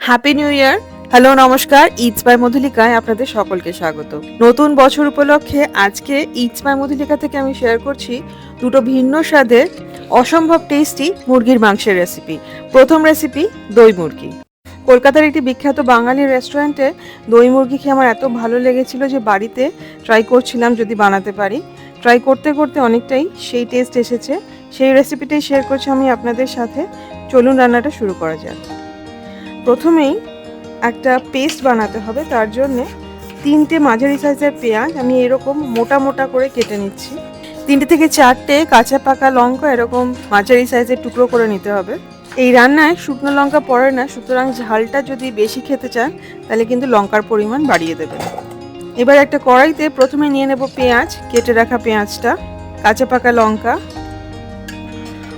Happy new year hello নমস্কার it's by মধুলিকায় আপনাদের সকলকে স্বাগত। নতুন বছর উপলক্ষে আজকে ইটস বাই মধুলিকা থেকে আমি শেয়ার করছি দুটো ভিন্ন স্বাদের অসম্ভব টেস্টি মুরগির মাংসের রেসিপি প্রথম রেসিপি দই মুরগি। কলকাতার একটি বিখ্যাত বাঙালি রেস্টুরেন্টে দই মুরগি খেয়ে আমার এত ভালো লেগেছিল যে বাড়িতে ট্রাই করছিলাম যদি বানাতে পারি। ট্রাই করতে করতে অনেকটাই সেই টেস্ট এসেছে। সেই রেসিপিটাই শেয়ার করছি আমি আপনাদের সাথে। চলুন রান্নাটা শুরু করা যাক। প্রথমেই একটা পেস্ট বানাতে হবে, তার জন্যে তিনটে মাঝারি সাইজের পেঁয়াজ আমি এরকম মোটা মোটা করে কেটে নিচ্ছি। তিনটে থেকে চারটে কাঁচা পাকা লঙ্কা এরকম মাঝারি সাইজের টুকরো করে নিতে হবে। এই রান্নায় শুকনো লঙ্কা পড়ে না, সুতরাং ঝালটা যদি বেশি খেতে চান, তাহলে কিন্তু লঙ্কার পরিমাণ বাড়িয়ে দেবেন। এবার একটা কড়াইতে প্রথমে নিয়ে নেব পেঁয়াজ, কেটে রাখা পেঁয়াজটা, কাঁচা পাকা লঙ্কা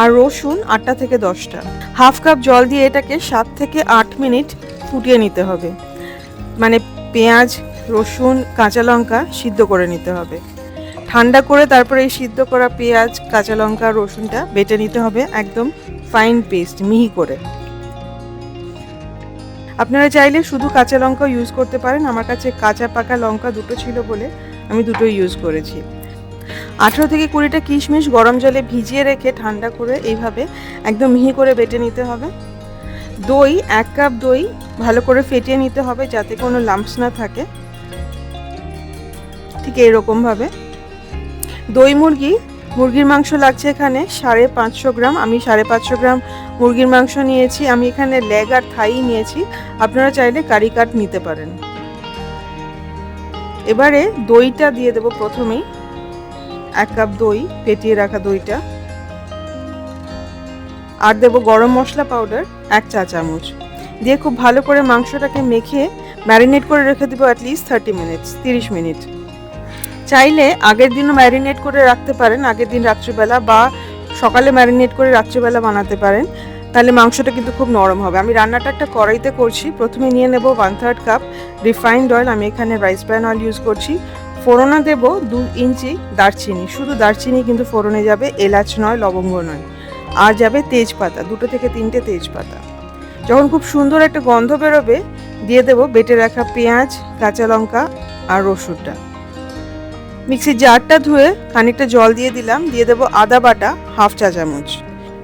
আর রসুন আটটা থেকে দশটা। হাফ কাপ জল দিয়ে এটাকে সাত থেকে আট মিনিট ফুটিয়ে নিতে হবে। মানে পেঁয়াজ, রসুন, কাঁচা লঙ্কা সিদ্ধ করে নিতে হবে। ঠান্ডা করে তারপরে এই সিদ্ধ করা পেঁয়াজ, কাঁচা লঙ্কা, রসুনটা বেটে নিতে হবে একদম ফাইন পেস্ট মিহি করে। আপনারা চাইলে শুধু কাঁচা লঙ্কা ইউজ করতে পারেন। আমার কাছে কাঁচা পাকা লঙ্কা দুটো ছিল বলে আমি দুটো ইউজ করেছি। আঠেরো থেকে কুড়িটা কিশমিশ গরম জলে ভিজিয়ে রেখে ঠান্ডা করে এইভাবে একদম মিহি করে বেটে নিতে হবে। দই, এক কাপ দই ভালো করে ফেটিয়ে নিতে হবে যাতে কোনো লাম্পস না থাকে। ঠিক এইরকমভাবে। দই মুরগি, মুরগির মাংস লাগছে এখানে সাড়ে পাঁচশো গ্রাম। আমি সাড়ে পাঁচশো গ্রাম মুরগির মাংস নিয়েছি। আমি এখানে লেগ আর থাই নিয়েছি। আপনারা চাইলে কারি কাট নিতে পারেন। এবারে দইটা দিয়ে দেবো প্রথমেই। এক কাপ দই, ফেটিয়ে রাখা দইটা। আর দেবো গরম মশলা পাউডার এক চা চামচ। দিয়ে খুব ভালো করে মাংসটাকে মেখে ম্যারিনেট করে রেখে দেবো অ্যাটলিস্ট থার্টি মিনিটস তিরিশ মিনিট চাইলে আগের দিনও ম্যারিনেট করে রাখতে পারেন, আগের দিন রাত্রিবেলা বা সকালে ম্যারিনেট করে রাত্রিবেলা বানাতে পারেন। তাহলে মাংসটা কিন্তু খুব নরম হবে। আমি রান্নাটা একটা কড়াইতে করছি। প্রথমে নিয়ে নেব one third cup refined oil আমি এখানে রাইস ব্র্যান অয়েল ইউজ করছি। ফোড়নে দেব দু ইঞ্চি দারচিনি। শুধু দারচিনি কিন্তু ফোড়নে যাবে, এলাচ নয়, লবঙ্গ নয়। আর যাবে তেজপাতা, দুটো থেকে তিনটে তেজপাতা। যখন খুব সুন্দর একটা গন্ধ বেরোবে, দিয়ে দেব বেটে রাখা পেঁয়াজ, কাঁচা লঙ্কা আর রসুনটা। মিক্সির জারটা ধুয়ে খানিকটা জল দিয়ে দিলাম, দিয়ে দেবো আদা বাটা, হাফ চা চামচ।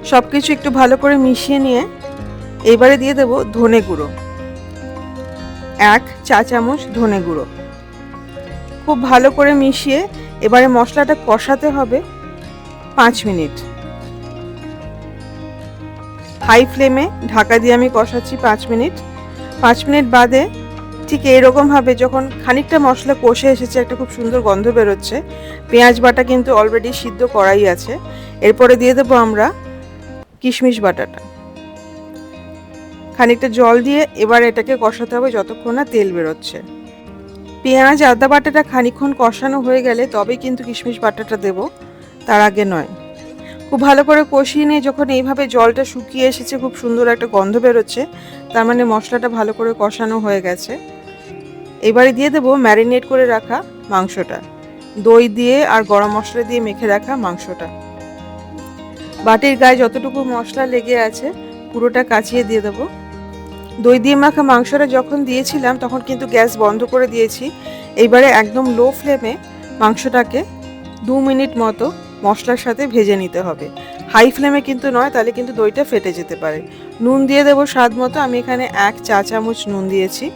সব কিছু একটু ভালো করে মিশিয়ে নিয়ে এবারে দিয়ে দেবো ধনে গুঁড়ো। এক চা চামচ ধনে গুঁড়ো। খুব ভালো করে মিশিয়ে এবারে মশলাটা কষাতে হবে পাঁচ মিনিট। হাই ফ্লেমে ঢাকা দিয়ে আমি কষাচ্ছি পাঁচ মিনিট। পাঁচ মিনিট বাদে ঠিক এইরকমভাবে যখন খানিকটা মশলা কষে এসেছে, একটা খুব সুন্দর গন্ধ বেরোচ্ছে, পেঁয়াজ বাটা কিন্তু অলরেডি সিদ্ধ করাই আছে। এরপরে দিয়ে দেবো আমরা কিশমিশ বাটাটা। খানিকটা জল দিয়ে এবার এটাকে কষাতে হবে যতক্ষণ না তেল বেরোচ্ছে। পেঁয়াজ আদা বাটাটা খানিক্ষণ কষানো হয়ে গেলে তবে কিন্তু কিশমিশ বাটাটা দেব। তার আগে নয়। খুব ভালো করে কষিয়ে নিয়ে যখন এইভাবে জলটা শুকিয়ে এসেছে, খুব সুন্দর একটা গন্ধ বেরোচ্ছে, তার মানে মশলাটা ভালো করে কষানো হয়ে গেছে। এবারে দিয়ে দেবো ম্যারিনেট করে রাখা মাংসটা। দই দিয়ে আর গরম মশলা দিয়ে মেখে রাখা মাংসটা। বাটির গায়ে যতটুকু মশলা লেগে আছে, পুরোটা কাচিয়ে দিয়ে দেবো। দই দিয়ে মাখা মাংসটা যখন দিয়েছিলাম, তখন কিন্তু গ্যাস বন্ধ করে দিয়েছি। এইবারে একদম লো ফ্লেমে মাংসটাকে দু মিনিট মতো মশলার সাথে ভেজে নিতে হবে। হাই ফ্লেমে কিন্তু নয়, তাহলে কিন্তু দইটা ফেটে যেতে পারে। নুন দিয়ে দেবো স্বাদ মতো, আমি এখানে এক চা চামচ নুন দিয়েছি।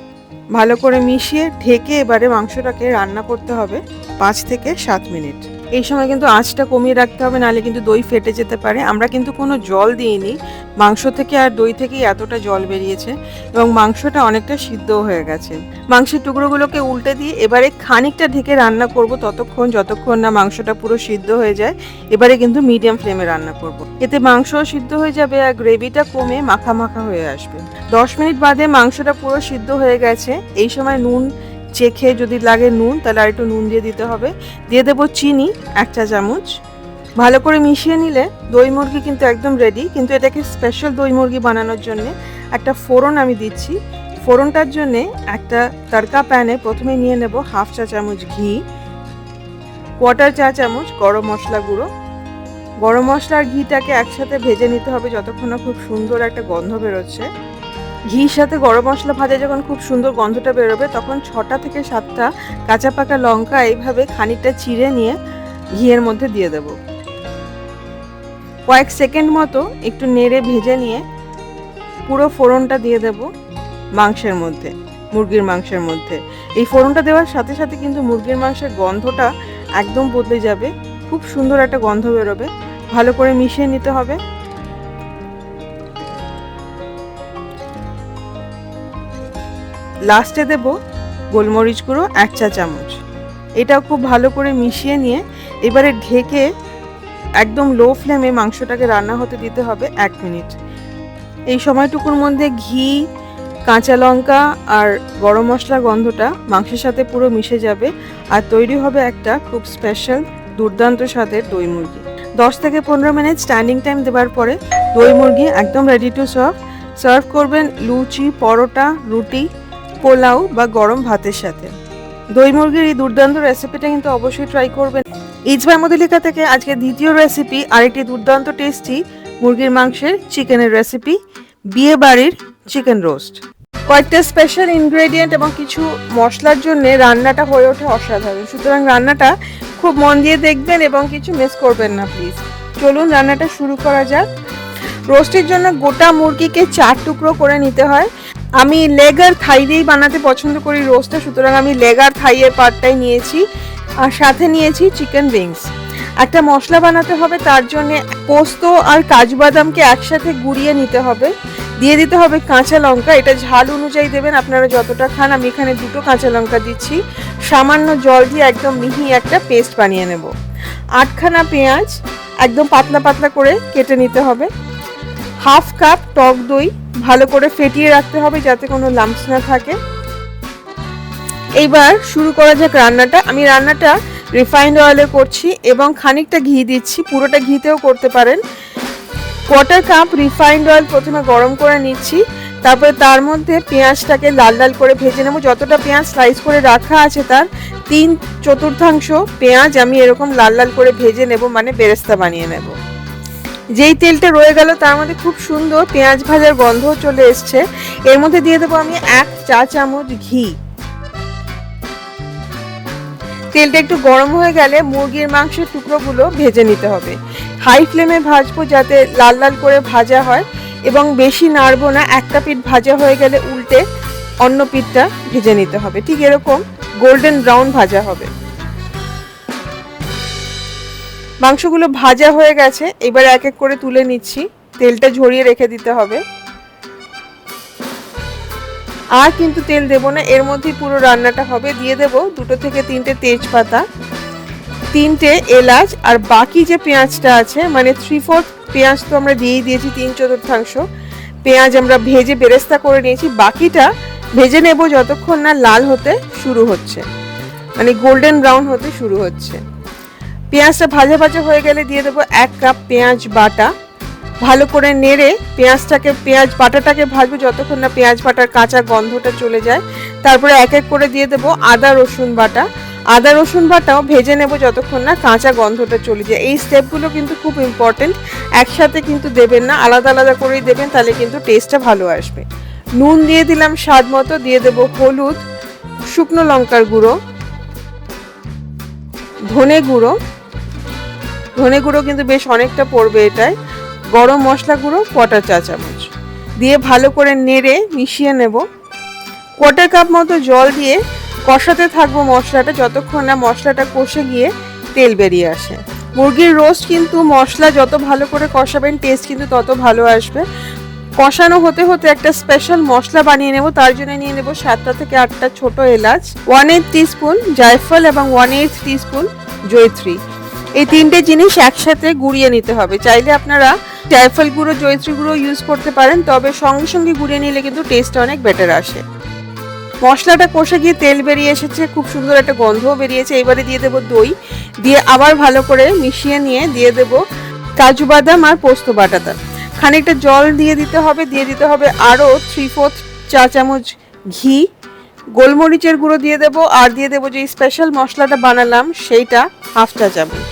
ভালো করে মিশিয়ে ঢেকে এবারে মাংসটাকে রান্না করতে হবে পাঁচ থেকে সাত মিনিট। এই সময় কিন্তু আঁচটা কমিয়ে রাখতে হবে, নাহলে কিন্তু দই ফেটে যেতে পারে। আমরা কিন্তু কোনো জল দিইনি। মাংস থেকে আর দই থেকেই এতটা জল বেরিয়েছে এবং মাংসটা অনেকটা সিদ্ধ হয়ে গেছে। মাংসের টুকরোগুলোকে উল্টে দিয়ে এবারে খানিকটা ঢেকে রান্না করব ততক্ষণ, যতক্ষণ না মাংসটা পুরো সিদ্ধ হয়ে যায়, এবারে কিন্তু মিডিয়াম ফ্লেমে রান্না করব। এতে মাংসও সিদ্ধ হয়ে যাবে আর গ্রেভিটা কমে মাখা মাখা হয়ে আসবে। দশ মিনিট বাদে মাংসটা পুরো সিদ্ধ হয়ে গেছে। এই সময় নুন চেখে যদি লাগে নুন, তাহলে আর একটু নুন দিয়ে দিতে হবে। দিয়ে দেবো চিনি, এক চা চামচ। ভালো করে মিশিয়ে নিলে দই মুরগি কিন্তু একদম রেডি কিন্তু এটাকে স্পেশাল দই মুরগি বানানোর জন্য একটা ফোড়ন আমি দিচ্ছি। ফোড়নটার জন্য একটা তড়কা প্যানে প্রথমে নিয়ে নেব হাফ চা চামচ ঘি কোয়ার্টার চা চামচ গরম মশলা গুঁড়ো। গরম মশলা আর ঘিটাকে একসাথে ভেজে নিতে হবে, যতক্ষণ না খুব সুন্দর একটা গন্ধ বেরোচ্ছে। ঘির সাথে গরম মশলা ভাজা যখন খুব সুন্দর গন্ধটা বেরোবে, তখন ছটা থেকে সাতটা কাঁচা পাকা লঙ্কা এইভাবে খানিকটা চিড়ে নিয়ে ঘিয়ের মধ্যে দিয়ে দেব। কয়েক সেকেন্ড মতো একটু নেড়ে ভেজে নিয়ে পুরো ফোড়নটা দিয়ে দেব মাংসের মধ্যে, মুরগির মাংসের মধ্যে। এই ফোড়নটা দেওয়ার সাথে সাথে কিন্তু মুরগির মাংসের গন্ধটা একদম বদলে যাবে, খুব সুন্দর একটা গন্ধ বেরোবে। ভালো করে মিশিয়ে নিতে হবে। লাস্টে দেব গোলমরিচ গুঁড়ো এক চা চামচ। এটাও খুব ভালো করে মিশিয়ে নিয়ে এবারে ঢেকে একদম লো ফ্লেমে মাংসটাকে রান্না হতে দিতে হবে এক মিনিট। এই সময়টুকুর মধ্যে ঘি, কাঁচা লঙ্কা আর গরম মশলা গন্ধটা মাংসের সাথে পুরো মিশে যাবে আর তৈরি হবে একটা খুব স্পেশাল দুর্দান্ত স্বাদের দই মুরগি। দশ থেকে পনেরো মিনিট স্ট্যান্ডিং টাইম দেওয়ার পরে দই মুরগি একদম রেডি টু সার্ভ সার্ভ করবেন লুচি, পরোটা, রুটি পোলাও বা গরম ভাতের সাথে। দই মুরগির এই দুর্দান্ত রেসিপিটা কিন্তু অবশ্যই ট্রাই করবেন। ইজবাই মদুলিকা থেকে আজকে দ্বিতীয় রেসিপি আরেকটি দুর্দান্ত টেস্টি মুরগির মাংসের চিকেনের রেসিপি বিয়ে বাড়ির চিকেন রোস্ট কয়েকটা স্পেশাল ইনগ্রেডিয়েন্ট এবং কিছু মশলার জন্য রান্নাটা হয়ে ওঠে অসাধারণ। সুতরাং রান্নাটা খুব মন দিয়ে দেখবেন এবং কিছু মিস করবেন না প্লিজ চলুন রান্নাটা শুরু করা যাক। রোস্টের জন্য গোটা মুরগিকে চার টুকরো করে নিতে হয়। আমি লেগ আর থাই দিয়েই বানাতে পছন্দ করি রোস্টটা সুতরাং আমি লেগ আর থাইয়ের পার্টটাই নিয়েছি। আর সাথে নিয়েছি চিকেন উইংস একটা মশলা বানাতে হবে, তার জন্য পোস্ত আর কাজু বাদামকে একসাথে গুঁড়িয়ে নিতে হবে। দিয়ে দিতে হবে কাঁচা লঙ্কা, এটা ঝাল অনুযায়ী দেবেন, আপনারা যতটা খান, আমি এখানে দুটো কাঁচা লঙ্কা দিচ্ছি। সামান্য জল দিয়ে একদম মিহি একটা পেস্ট বানিয়ে নেব। আটখানা পেঁয়াজ একদম পাতলা পাতলা করে কেটে নিতে হবে। হাফ কাপ টক দই ভালো করে ফেটিয়ে রাখতে হবে যাতে কোনো লাম্পস না থাকে। এইবার শুরু করা যাক রান্নাটা। আমি রান্নাটা রিফাইন্ড অয়েলে করছি এবং খানিকটা ঘি দিচ্ছি। পুরোটা ঘিতেও করতে পারেন। কোয়ার্টার কাপ রিফাইন্ড অয়েল প্রথমে গরম করে নিচ্ছি। তারপরে তার মধ্যে পেঁয়াজটাকে লাল লাল করে ভেজে নেব। যতটা পেঁয়াজ স্লাইস করে রাখা আছে তার তিন চতুর্থাংশ পেঁয়াজ আমি এরকম লাল লাল করে ভেজে নেব মানে বেরেস্তা বানিয়ে নেব। যেই তেলটা রয়ে গেল তার মধ্যে খুব সুন্দর পেঁয়াজ ভাজার গন্ধ চলে এসছে। এর মধ্যে দিয়ে দেবো আমি এক চা চামচ ঘি। তেলটা একটু গরম হয়ে গেলে মুরগির মাংসের টুকরোগুলো ভেজে নিতে হবে। হাই ফ্লেমে ভাজবো যাতে লাল লাল করে ভাজা হয় এবং বেশি নাড়বো না, একটা পিঠ ভাজা হয়ে গেলে উল্টে অন্য পিঠটা ভেজে নিতে হবে। ঠিক এরকম গোল্ডেন ব্রাউন ভাজা হবে। মাংসগুলো ভাজা হয়ে গেছে, এবার এক এক করে তুলে নিচ্ছি। তেলটা ঝরিয়ে রেখে দিতে হবে। আর কিন্তু তেল দেবো না, এর মধ্যেই পুরো রান্নাটা হবে। দিয়ে দেবো দুটো থেকে তিনটে তেজপাতা, তিনটে এলাচ, আর বাকি যে পেঁয়াজটা আছে মানে থ্রি ফোর্থ পেঁয়াজ তো আমরা দিয়েই দিয়েছি, তিন চতুর্থাংশ। পেঁয়াজ আমরা ভেজে বেরেস্তা করে নিয়েছি, বাকিটা ভেজে নেব যতক্ষণ না লাল হতে শুরু হচ্ছে। মানে গোল্ডেন ব্রাউন হতে শুরু হচ্ছে। পেঁয়াজটা ভাজা ভাজা হয়ে গেলে দিয়ে দেবো এক কাপ পেঁয়াজ বাটা। ভালো করে নেড়ে পেঁয়াজটাকে, পেঁয়াজ বাটাটাকে ভাজবো যতক্ষণ না পেঁয়াজ বাটার কাঁচা গন্ধটা চলে যায়। তারপরে এক এক করে দিয়ে দেবো আদা, রসুন বাটা। আদা, রসুন বাটাও ভেজে নেব যতক্ষণ না কাঁচা গন্ধটা চলে যায়। এই স্টেপগুলো কিন্তু খুব ইম্পর্টেন্ট একসাথে কিন্তু দেবেন না, আলাদা আলাদা করেই দেবেন, তাহলে কিন্তু টেস্টটা ভালো আসবে। নুন দিয়ে দিলাম স্বাদ মতো, দিয়ে দেব হলুদ, শুকনো লঙ্কার গুঁড়ো, ধনে গুঁড়ো। ধনে গুঁড়ো কিন্তু বেশ অনেকটা পড়বে এটায়। গরম মশলা গুঁড়ো কটা চা চামচ। দিয়ে ভালো করে নেড়ে মিশিয়ে নেব। কোয়ার্টার কাপ মতো জল দিয়ে কষাতে থাকব মশলাটা যতক্ষণ না মশলাটা কষে গিয়ে তেল বেরিয়ে আসে। মুরগির রোস্ট কিন্তু মশলা যত ভালো করে কষাবেন টেস্ট কিন্তু তত ভালো আসবে। কষানো হতে হতে একটা স্পেশাল মশলা বানিয়ে নেব, তার জন্য নিয়ে নেব সাতটা থেকে আটটা ছোট এলাচ ওয়ান এইট টিস্পুন জায়ফল এবং ওয়ান এইট টিস্পুন জয়ত্রী। এই তিনটে জিনিস একসাথে গুঁড়িয়ে নিতে হবে। চাইলে আপনারা জায়ফল গুঁড়ো, জয়ত্রী গুঁড়ো ইউজ করতে পারেন, তবে সঙ্গে সঙ্গে গুঁড়িয়ে নিলে কিন্তু টেস্ট অনেক বেটার আসে। মশলাটা কষে গিয়ে তেল বেরিয়ে এসেছে, খুব সুন্দর একটা গন্ধও বেরিয়েছে। এবারে দিয়ে দেবো দই। দিয়ে আবার ভালো করে মিশিয়ে নিয়ে দিয়ে দেবো কাজু বাদাম আর পোস্ত বাটাটা খানিকটা জল দিয়ে দিতে হবে, দিয়ে দিতে হবে আরও থ্রি ফোর্থ চা চামচ ঘি। গোলমরিচের গুঁড়ো দিয়ে দেবো, আর দিয়ে দেবো যে স্পেশাল মশলাটা বানালাম, সেইটা হাফ চা চামচ।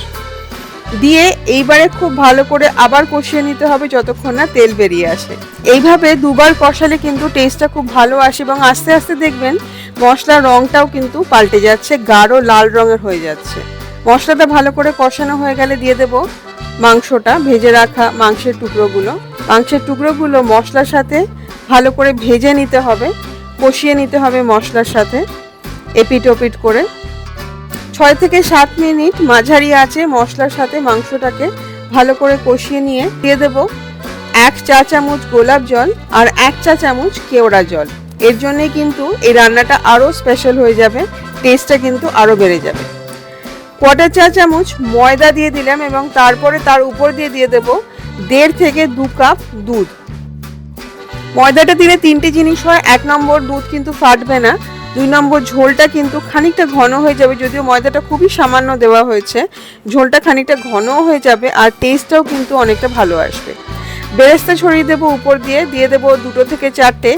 দিয়ে এইবারে খুব ভালো করে আবার কষিয়ে নিতে হবে যতক্ষণ না তেল বেরিয়ে আসে। এইভাবে দুবার কষালে কিন্তু টেস্টটা খুব ভালো আসে এবং আস্তে আস্তে দেখবেন মশলার রঙটাও কিন্তু পাল্টে যাচ্ছে, গাঢ় লাল রঙের হয়ে যাচ্ছে। মশলাটা ভালো করে কষানো হয়ে গেলে দিয়ে দেব মাংসটা ভেজে রাখা মাংসের টুকরোগুলো। মাংসের টুকরোগুলো মশলার সাথে ভালো করে ভেজে নিতে হবে, কষিয়ে নিতে হবে মশলার সাথে এপিট ওপিট করে। ছয় থেকে সাত মিনিট মাঝারি আছে মশলার সাথে মাংসটাকে ভালো করে কষিয়ে নিয়ে দিয়ে দেব এক চা চামচ গোলাপ জল আর এক চা চামচ কেওড়া জল। এর জন্যে কিন্তু এই রান্নাটা আরও স্পেশাল হয়ে যাবে টেস্টটা কিন্তু আরও বেড়ে যাবে। কোয়াটার চা চামচ ময়দা দিয়ে দিলাম এবং তারপরে তার উপর দিয়ে দিয়ে দেব দেড় থেকে দু কাপ দুধ। ময়দাটা দিলে তিনটে জিনিস হয়, এক নম্বর দুধ কিন্তু ফাটবে না দুই নম্বর ঝোলটা কিন্তু খানিকটা ঘন হয়ে যাবে, যদিও ময়দাটা খুবই সামান্য দেওয়া হয়েছে। ঝোলটা খানিকটা ঘনও হয়ে যাবে আর টেস্টটাও কিন্তু অনেকটা ভালো আসবে। বেরেস্তা ছড়িয়ে দেবো উপর দিয়ে দিয়ে দেবো দুটো থেকে চারটে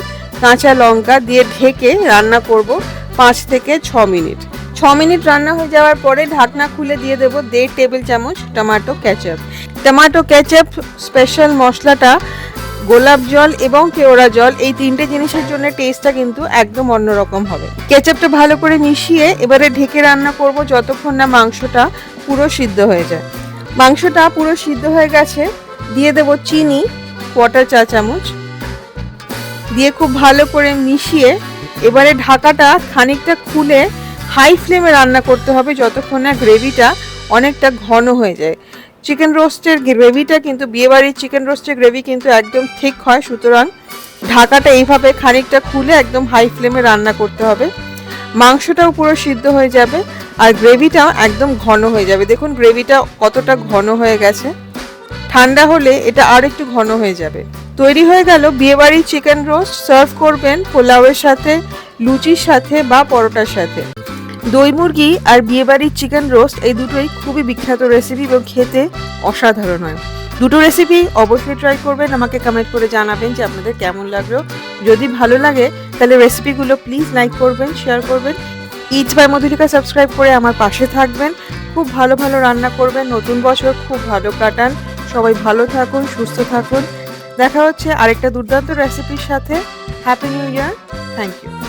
কাঁচা লঙ্কা দিয়ে ঢেকে রান্না করব পাঁচ থেকে ছ মিনিট। ছ মিনিট রান্না হয়ে যাওয়ার পরে ঢাকনা খুলে দিয়ে দেবো দেড় টেবিল চামচ tomato ketchup tomato ketchup special মশলাটা গোলাপ জল এবং কেওড়া জল, এই তিনটে জিনিসের জন্য টেস্টটা কিন্তু একদম অন্যরকম হবে। কেচাপটা ভালো করে মিশিয়ে এবারে ঢেকে রান্না করব যতক্ষণ না মাংসটা পুরো সিদ্ধ হয়ে যায়। মাংসটা পুরো সিদ্ধ হয়ে গেছে, দিয়ে দেব চিনি কোয়াটার চা চামচ। দিয়ে খুব ভালো করে মিশিয়ে এবারে ঢাকাটা খানিকটা খুলে হাই ফ্লেমে রান্না করতে হবে যতক্ষণ না গ্রেভিটা অনেকটা ঘন হয়ে যায়। চিকেন রোস্টের গ্রেভিটা কিন্তু, বিয়েবাড়ির চিকেন রোস্টের গ্রেভি কিন্তু একদম ঠিক হয়। সুতরাং ঢাকাটা এইভাবে খানিকটা খুলে একদম হাই ফ্লেমে রান্না করতে হবে। মাংসটাও পুরো সিদ্ধ হয়ে যাবে আর গ্রেভিটাও একদম ঘন হয়ে যাবে। দেখুন গ্রেভিটা কতটা ঘন হয়ে গেছে। ঠান্ডা হলে এটা আর একটু ঘন হয়ে যাবে। তৈরি হয়ে গেল বিয়েবাড়ির চিকেন রোস্ট সার্ভ করবেন পোলাওয়ের সাথে, লুচির সাথে বা পরোটার সাথে। দই মুরগি আর বিয়েবাড়ির চিকেন রোস্ট এই দুটোই খুবই বিখ্যাত রেসিপি এবং খেতে অসাধারণ হয়। দুটো রেসিপি অবশ্যই ট্রাই করবেন, আমাকে কমেন্ট করে জানাবেন যে আপনাদের কেমন লাগল। যদি ভালো লাগে, তাহলে রেসিপিগুলো প্লিজ লাইক করবেন শেয়ার করবেন। ইচ বাই মধুলিকা সাবস্ক্রাইব করে আমার পাশে থাকবেন। খুব ভালো ভালো রান্না করবেন, নতুন বছর খুব ভালো কাটান। সবাই ভালো থাকুন, সুস্থ থাকুন। দেখা হচ্ছে আরেকটা দুর্দান্ত রেসিপির সাথে। Happy new year thank you